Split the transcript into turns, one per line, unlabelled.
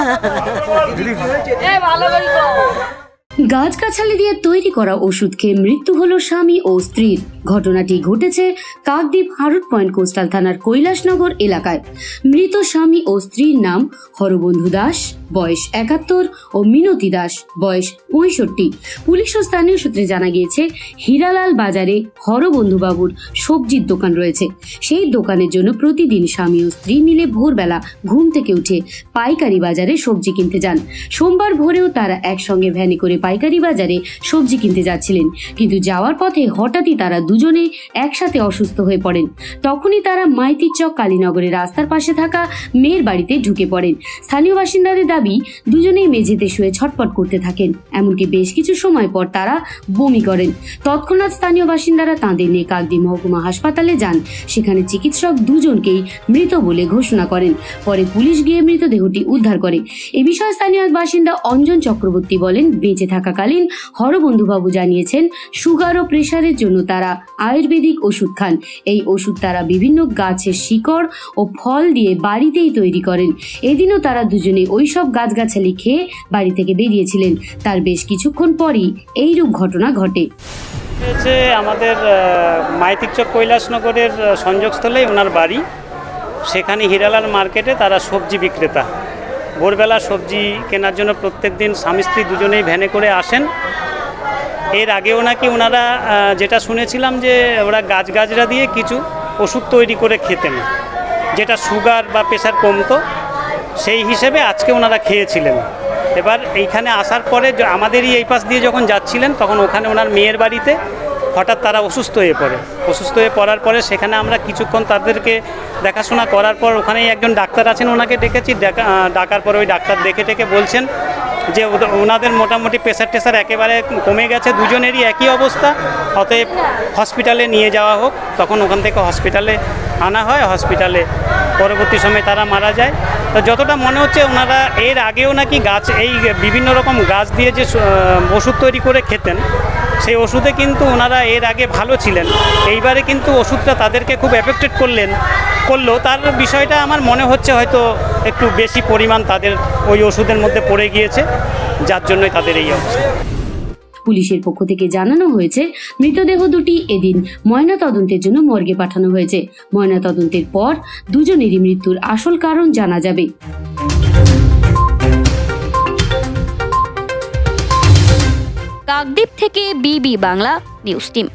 ভালো গাছগাছালি দিয়ে তৈরি করা ওষুধ খেয়ে মৃত্যু হলো স্বামী ও স্ত্রীর ঘটনাটি ঘটেছে কাকদ্বীপ হারুট পয়েন্ট কোস্টাল থানার কৈলাসনগর এলাকায়। মৃত স্বামী ও স্ত্রীর নাম হরবন্ধু দাস, বয়স একাত্তর, ও মিনতি দাস, বয়স পঁয়ষট্টি। পুলিশ ও স্থানীয় সূত্রে জানা গিয়েছে, হীরালাল বাজারে হরবন্ধুবাবুর সবজির দোকান রয়েছে। সেই দোকানের জন্য প্রতিদিন স্বামী ও স্ত্রী মিলে ভোরবেলা ঘুম থেকে উঠে পাইকারি বাজারে সবজি কিনতে যান। সোমবার ভোরেও তারা একসঙ্গে ভ্যানে করে পাইকারি বাজারে সবজি কিনতে যাচ্ছিলেন। কিন্তু যাওয়ার পথে হঠাৎই তারা দুজনে একসাথে অসুস্থ হয়ে পড়েন। তখনই তারা মাইতির চক কালীনগরের রাস্তার পাশে থাকা মেয়ের বাড়িতে ঢুকে পড়েন। স্থানীয় বাসিন্দাদের দাবি, দুজনেই মেঝেতে শুয়ে ছটপট করতে থাকেন। এমনকি বেশ কিছু সময় পর তারা বমি করেন। তৎক্ষণাৎ স্থানীয় বাসিন্দারা তাঁদের নিয়ে কাকদি মহকুমা হাসপাতালে যান। সেখানে চিকিৎসক দুজনকেই মৃত বলে ঘোষণা করেন। পরে পুলিশ গিয়ে মৃতদেহটি উদ্ধার করে। এ বিষয়ে স্থানীয় বাসিন্দা অঞ্জন চক্রবর্তী বলেন, বেঁচে থাকাকালীন হরবন্ধুবাবু জানিয়েছেন সুগার ও প্রেশারের জন্য তারা আয়ুর্বেদিক ওষুধ খান। এই ওষুধ তারা বিভিন্ন গাছের শিকড় ও ফল দিয়ে বাড়িতেই তৈরি করেন। এদিনও তারা দুজনে ওই সব গাছগাছালি খেয়ে বাড়ি থেকে বেরিয়েছিলেন। তার বেশ কিছুক্ষণ পরই এইরূপ ঘটনা ঘটে।
হচ্ছে আমাদের মাইতিকচক কৈলাসনগরের আহ, সংযোগস্থলেই ওনার বাড়ি। সেখানে হিরালাল মার্কেটে তারা সবজি বিক্রেতা। ভোরবেলা সবজি কেনার জন্য প্রত্যেক দিন স্বামী স্ত্রী দুজনেই ভ্যানে করে আসেন। এর আগেও নাকি ওনারা যেটা শুনেছিলাম যে ওরা গাছগাছরা দিয়ে কিছু ওষুধ তৈরি করে খেতেন, যেটা সুগার বা প্রেশার কমতো, সেই হিসেবে আজকে ওনারা খেয়েছিলেন। এবার এইখানে আসার পরে আমাদেরই এই পাশ দিয়ে যখন যাচ্ছিলেন, তখন ওখানে ওনার মেয়ের বাড়িতে হঠাৎ তারা অসুস্থ হয়ে পড়ে। অসুস্থ হয়ে পড়ার পরে সেখানে আমরা কিছুক্ষণ তাদেরকে দেখাশোনা করার পর ওখানেই একজন ডাক্তার আছেন, ওনাকে ডেকেছি। ডাকা- ডাকার পরে ওই ডাক্তার দেখে টেকে বলছেন যে ওনাদের মোটামুটি প্রেশার টেশার একেবারে কমে গেছে, দুজনেরই একই অবস্থা। অতএব হসপিটালে নিয়ে যাওয়া হোক। তখন ওখান থেকে হসপিটালে আনা হয়। হসপিটালে পরবর্তী সময়ে তারা মারা যায়। তো যতটা মনে হচ্ছে ওনারা এর আগেও নাকি গাছ, এই বিভিন্ন রকম গাছ দিয়ে যে ওষুধ তৈরি করে খেতেন সেই ওষুধে কিন্তু ওনারা এর আগে ভালো ছিলেন। এইবারে কিন্তু ওষুধটা তাদেরকে খুব এফেক্টেড করলেন, করল। তার বিষয়টা আমার মনে হচ্ছে হয়তো একটু বেশি পরিমাণ তাদের ওই ওষুধের মধ্যে পড়ে গিয়েছে, যার জন্যই তাদের এই অবস্থা।
পুলিশের পক্ষ থেকে জানানো হয়েছে, মৃতদেহ দুটি এদিন ময়নাতদন্তের জন্য মর্গে পাঠানো হয়েছে। ময়নাতদন্তের পর দুজনেরই মৃত্যুর আসল কারণ জানা যাবে।
কাকদ্বীপ থেকে বিবি বাংলা নিউজ টিম।